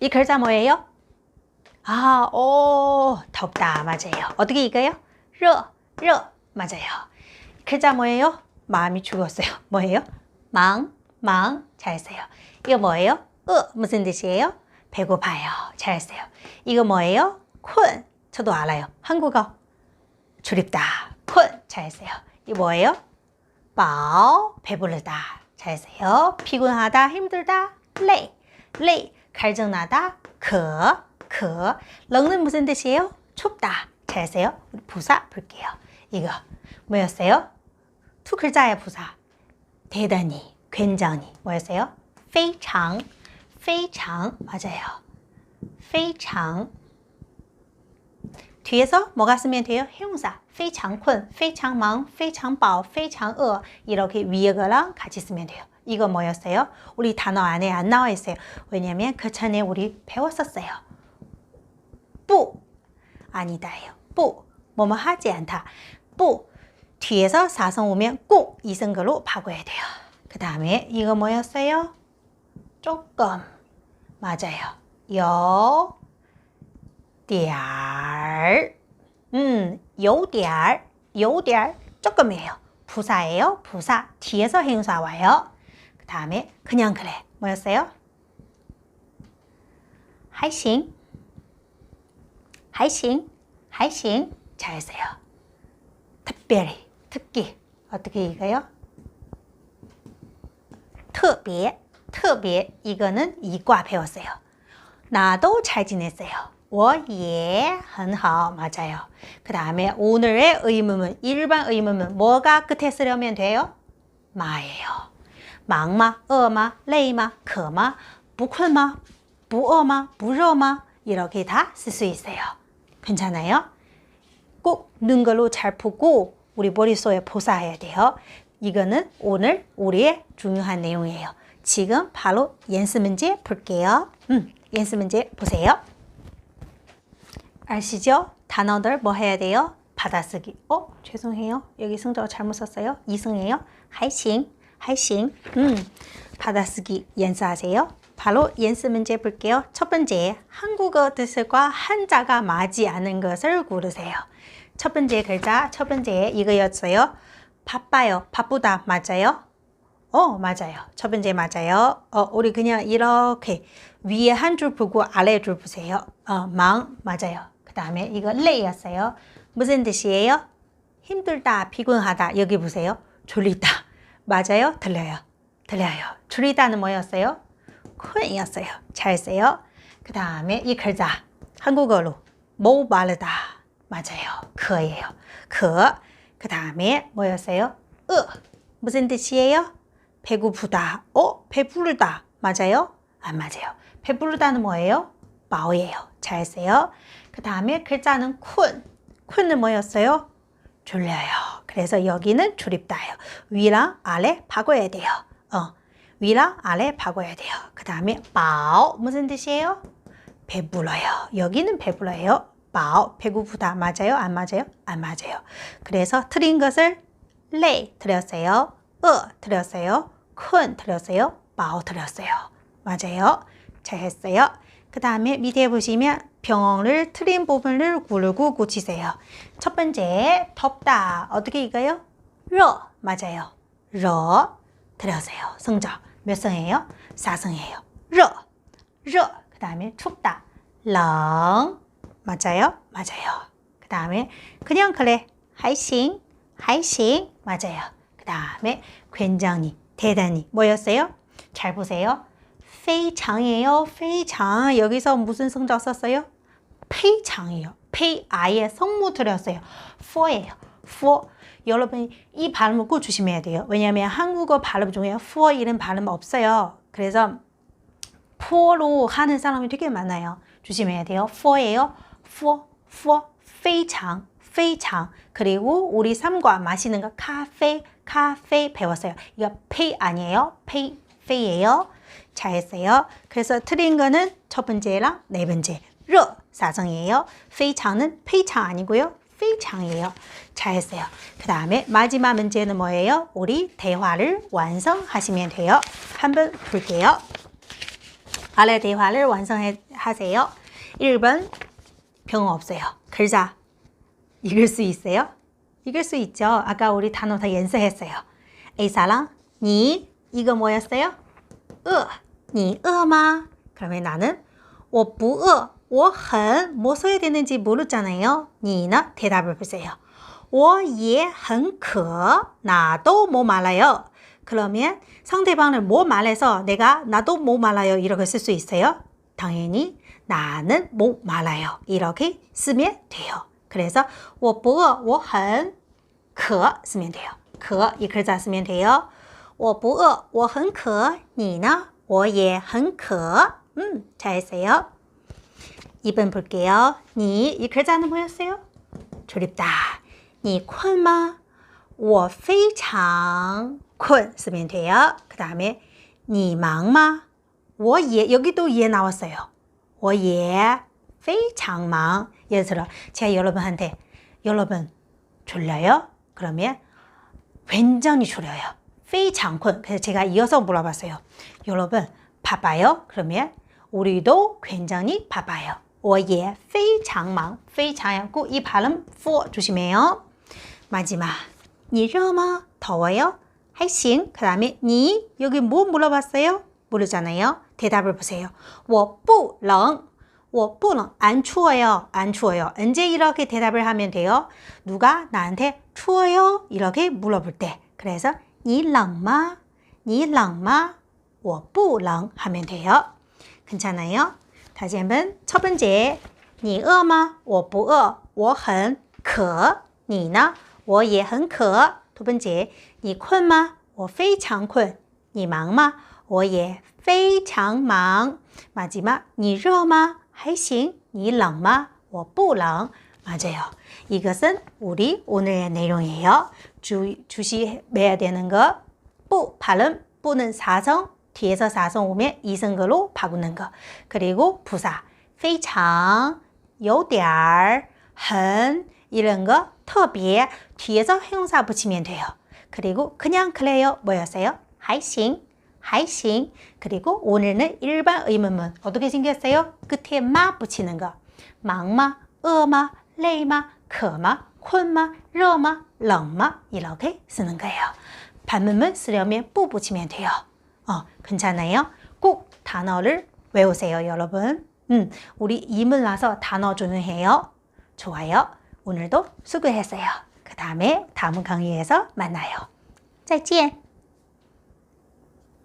이 글자 뭐예요? 아, 오, 덥다. 맞아요. 어떻게 읽어요? 르, 르. 맞아요. 글자 뭐예요? 마음이 죽었어요. 뭐예요? 망, 망. 잘했어요. 이거 뭐예요? 으, 무슨 뜻이에요? 배고파요. 잘했어요. 이거 뭐예요? 쿤. 저도 알아요. 한국어. 주립다. 쿤. 잘했어요. 이 뭐예요? 饱. 배부르다. 잘했어요. 피곤하다. 힘들다. 레이. 레이. 갈증나다. 그. 그. 렁는 무슨 뜻이에요? 춥다. 잘했어요. 우리 부사 볼게요. 이거 뭐였어요? 두 글자의 부사. 대단히, 굉장히 뭐였어요? 非常,非常 맞아요. 非常 뒤에서 뭐가 쓰면 돼요? 형용사. 非常困,非常忙,非常饱,非常饿 이렇게 위에 거랑 같이 쓰면 돼요. 이거 뭐였어요? 우리 단어 안에 안 나와 있어요. 왜냐면 그 전에 우리 배웠었어요. 뿌 아니다요. 뿌 뭐뭐 하지 않다. 뿌 뒤에서 사성 오면 꼭 이성글로 바꿔야 돼요. 그 다음에 이거 뭐였어요? 조금 맞아요. 요 디알 음, 요디알 요디알 조금이에요. 부사예요. 부사 뒤에서 행사 와요. 그 다음에 그냥 그래 뭐였어요? 还行还行还行 잘했어요. 특별히 특기 어떻게 읽어요? 特别特别 이거는 이과 배웠어요. 나도 잘 지냈어요. 我也很好 맞아요. 그 다음에 오늘의 의문문 일반 의문문 뭐가 끝에 쓰려면 돼요? 마예요. 막마, 어마, 레이마, 커마, 부클마, 부어마, 부러마 이렇게 다 쓸 수 있어요. 괜찮아요? 꼭는 걸로 잘 푸고 우리 머릿속에 보사해야 돼요. 이거는 오늘 우리의 중요한 내용이에요. 지금 바로 연습 문제 볼게요. 음, 연습 문제 보세요. 아시죠? 단어들 뭐 해야 돼요? 받아쓰기. 어? 죄송해요. 여기 승자가 잘못 썼어요. 이승이에요. 하이싱, 하이싱. 음, 받아쓰기 연습하세요. 바로 연습 문제 볼게요. 첫 번째, 한국어 뜻과 한자가 맞지 않은 것을 고르세요. 첫 번째 글자, 첫 번째 이거였어요. 바빠요. 바쁘다. 맞아요? 어, 맞아요. 첫 번째 맞아요. 어, 우리 그냥 이렇게 위에 한 줄 보고 아래 줄 보세요. 어, 망 맞아요. 그 다음에 이거 레이였어요. 무슨 뜻이에요? 힘들다, 피곤하다. 여기 보세요. 졸리다. 맞아요? 들려요. 들려요. 졸리다는 뭐였어요? 콘이었어요. 잘했어요. 그 다음에 이 글자 한국어로 목마르다. 맞아요. 그예요. 그. 그 다음에 뭐였어요? 으. 무슨 뜻이에요? 배고프다. 어? 배부르다. 맞아요? 안 맞아요. 배부르다는 뭐예요? 마오예요. 잘했어요. 그 다음에 글자는 쿤. 쿤은 뭐였어요? 졸려요. 그래서 여기는 졸립다예요. 위랑 아래 바꿔야 돼요. 어. 위랑 아래 바꿔야 돼요. 그 다음에 마오 무슨 뜻이에요? 배불러요. 여기는 배불러요. 마오 배고프다 맞아요? 안 맞아요? 안 맞아요. 그래서 틀린 것을 레 드렸어요. 으 드렸어요. 큰 드렸어요. 마오 드렸어요. 맞아요. 잘했어요. 그 다음에 밑에 보시면 병을 틀린 부분을 고르고 고치세요. 첫 번째 덥다 어떻게 읽어요? 러 맞아요. 러 드렸어요. 성적 몇 성이에요? 4성이에요. 러, 러. 그 다음에 춥다. 렁. 맞아요? 맞아요. 그 다음에 그냥 그래. 하이싱, 하이싱. 맞아요. 그 다음에 굉장히, 대단히. 뭐였어요? 잘 보세요. 페이장이에요. 페이장. 여기서 무슨 성적 썼어요? 페이장이에요. 페이 아예 성모 들였어요. for예요. for. 여러분 이 발음을 꼭 조심해야 돼요. 왜냐하면 한국어 발음 중에 for 이런 발음 없어요. 그래서 for로 하는 사람이 되게 많아요. 조심해야 돼요. for예요. for, for, 페이장, 페이장. 그리고 우리 삶과 마시는 거 카페, 카페 배웠어요. 이거 페이 아니에요. 페이, 페이예요. 잘했어요. 그래서 틀린 거는 첫 번째랑 네 번째. 르 사성이에요. 페이창은 페이창 아니고요. 페이창이에요. 잘했어요. 그 다음에 마지막 문제는 뭐예요? 우리 대화를 완성하시면 돼요. 한번 볼게요. 아래 대화를 완성하세요. 1번 병어 없어요. 글자 읽을 수 있어요? 읽을 수 있죠. 아까 우리 단어 다 연습했어요. A사랑 니 이거 뭐였어요? 으 니 으마. 그러면 나는 我不饿,我很뭐 써야 되는지 모르잖아요. 니는 대답을 보세요. 我也很渴. 나도 뭐 말아요. 그러면 상대방을 뭐 말해서 내가 나도 뭐 말아요 이렇게 쓸 수 있어요? 당연히 나는 뭐 말아요 이렇게 쓰면 돼요. 그래서 我不饿,我很渴 쓰면 돼요. 渴이 글자 쓰면 돼요. 我不饿,我很渴.你呢? 我也很渴. 음, 잘했어요. 2번 볼게요. 니, 이 글자는 뭐였어요? 조립다. 你困吗?我非常困 쓰면 돼요. 그 다음에 你忙吗?我也 여기도 예 나왔어요. 我也非常忙. 예를 들어 제가 여러분한테 여러분 졸려요? 그러면 굉장히 졸려요. 非常困. 그래서 제가 이어서 물어봤어요. 여러분 바빠요? 그러면 우리도 굉장히 바빠요. 我也非常忙,非常 꼭이 발음 4 조심해요. 마지막 你热吗? 더워요? 还行. 그 다음에 你 여기 뭐 물어봤어요? 모르잖아요. 대답을 보세요. 我不冷.我不冷. 안 추워요. 안 추워요. 언제 이렇게 대답을 하면 돼요? 누가 나한테 추워요? 이렇게 물어볼 때. 그래서 你冷吗?你冷吗?我不冷 하면 돼요. 괜찮아요? 다시 한번 첫 번째 你饿吗?我不饿.我很渴.你呢?我也很渴. 두 번째 你困吗?我非常困.你忙吗?我也非常忙. 마지막 你热吗?还行.你冷吗?我不冷. 맞아요. 이것은 우리 오늘의 내용이에요. 주, 주시해야 되는 거. 뿌 발음 뿌는 사성 뒤에서 사성 오면 이성으로 바꾸는 거. 그리고 부사 非常,有点儿,很 이런 거 特别 뒤에서 형용사 붙이면 돼요. 그리고 그냥 그래요 뭐였어요? 还行,还行. 그리고 오늘은 일반 의문문 어떻게 생겼어요? 끝에 마 붙이는 거. 忙吗?饿吗?累吗?渴吗? 困吗?热吗?冷吗? 이렇게 쓰는 거예요. 반문문 쓰려면 뿌 붙이면 돼요. 어, 괜찮아요? 꼭 단어를 외우세요, 여러분. 음, 우리 이물 나서 단어 조능해요. 좋아요. 오늘도 수고했어요. 그 다음에 다음 강의에서 만나요. 再见.